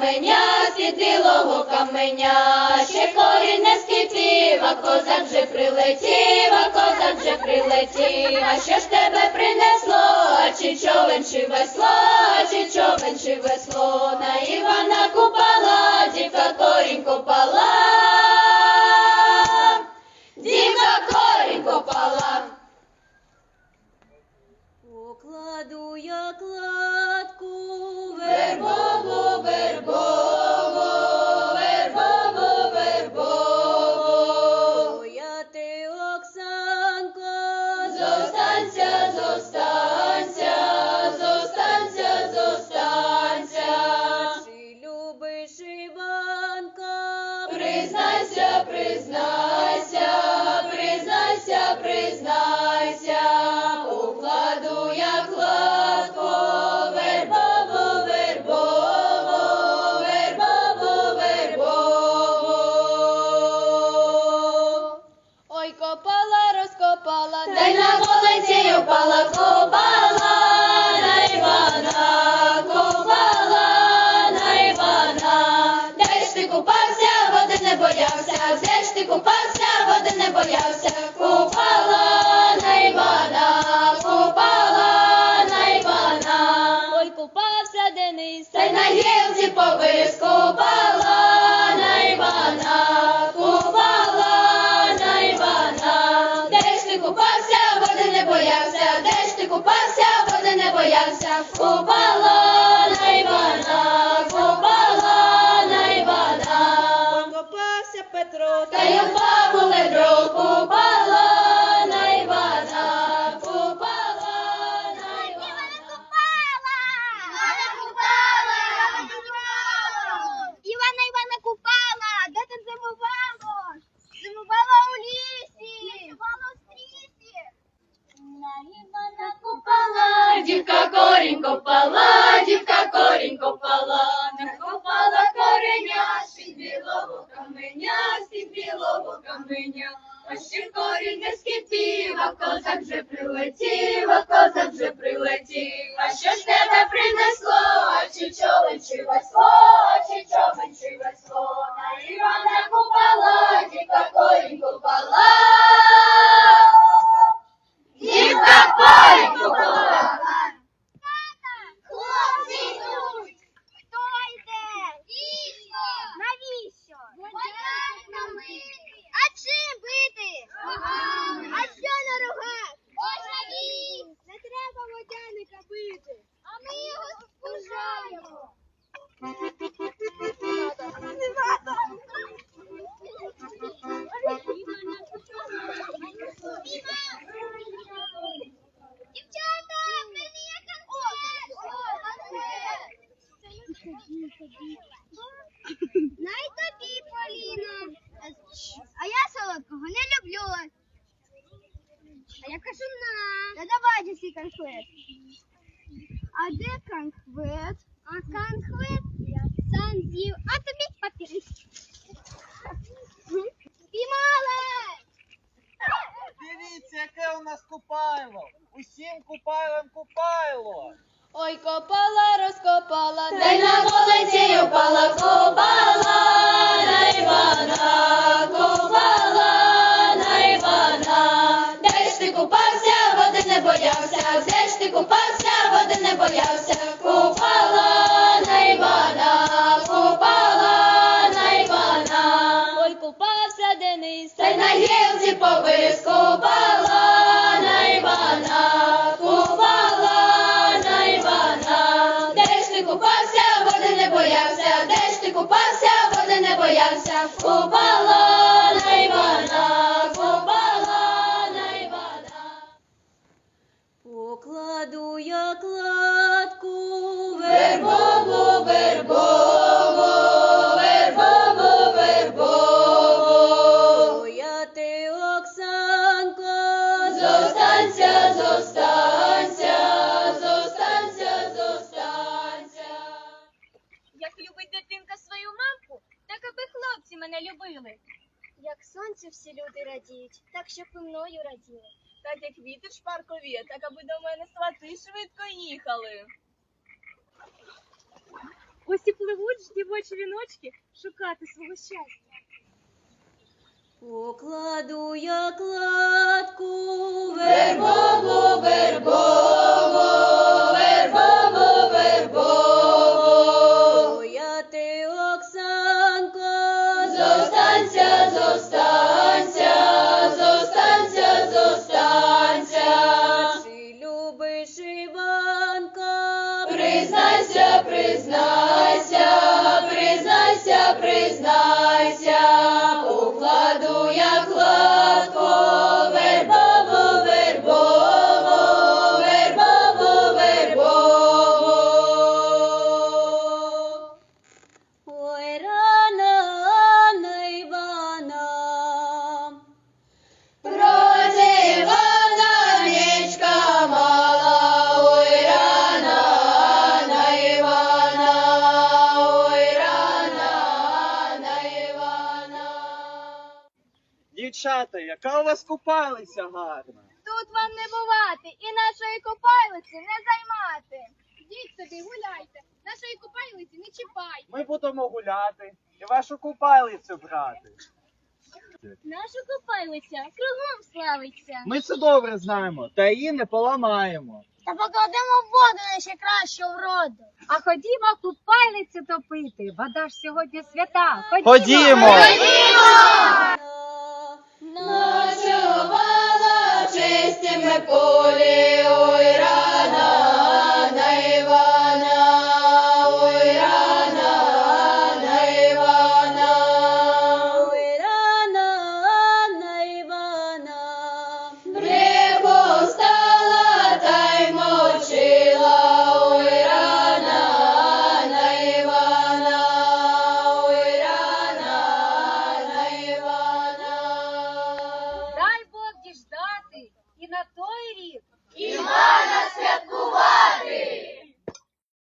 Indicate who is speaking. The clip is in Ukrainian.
Speaker 1: каменя, світилого каменя, ще корінь не скипів, а козак вже прилетів, а козак вже прилетів, а що ж тебе принесло, а чи човен, чи весло? каменя. Ось ще корінь не скипів, а козак вже прилетів, а козак вже прилетів. А що ж тебе принесло? А чи човен, чи весло, а чи човен, чи
Speaker 2: Я. Да давай дісі конфет. А де конфет? А конфет я сам з'їв. А тобі папір. Піймали!
Speaker 3: Дивіться, яке у нас купайло. Усім купайлом купайло.
Speaker 4: Ой, копала, розкопала,
Speaker 1: та на вулиці упала, копала, на Івана копала. Зостанься, зостанься, зостанься.
Speaker 4: Як любить дитинка свою мамку, так аби хлопці мене любили.
Speaker 2: Як сонце всі люди радіють, так щоб і мною раділи.
Speaker 4: Так як вітер шпаркові, так аби до мене свати швидко їхали. Ось і пливуть ж дівочі віночки шукати свого щастя. Покладу я кладку вербою.
Speaker 1: Признайся, признайся,
Speaker 3: Дівчата, яка у вас купалиця гарна.
Speaker 2: Тут вам не бувати і нашої купайлиці не займати. Йдіть собі, гуляйте, нашої купайлиці не чіпай.
Speaker 3: Ми будемо гуляти і вашу купалицю брати.
Speaker 2: Наша купайлиця кругом славиться.
Speaker 3: Ми це добре знаємо, та її не поламаємо.
Speaker 2: Та покладемо в воду на ще кращу вроду.
Speaker 5: А ходімо купальницю топити. Вода ж сьогодні свята.
Speaker 3: Ходімо!
Speaker 1: Ночувала чистими полі, ой рана,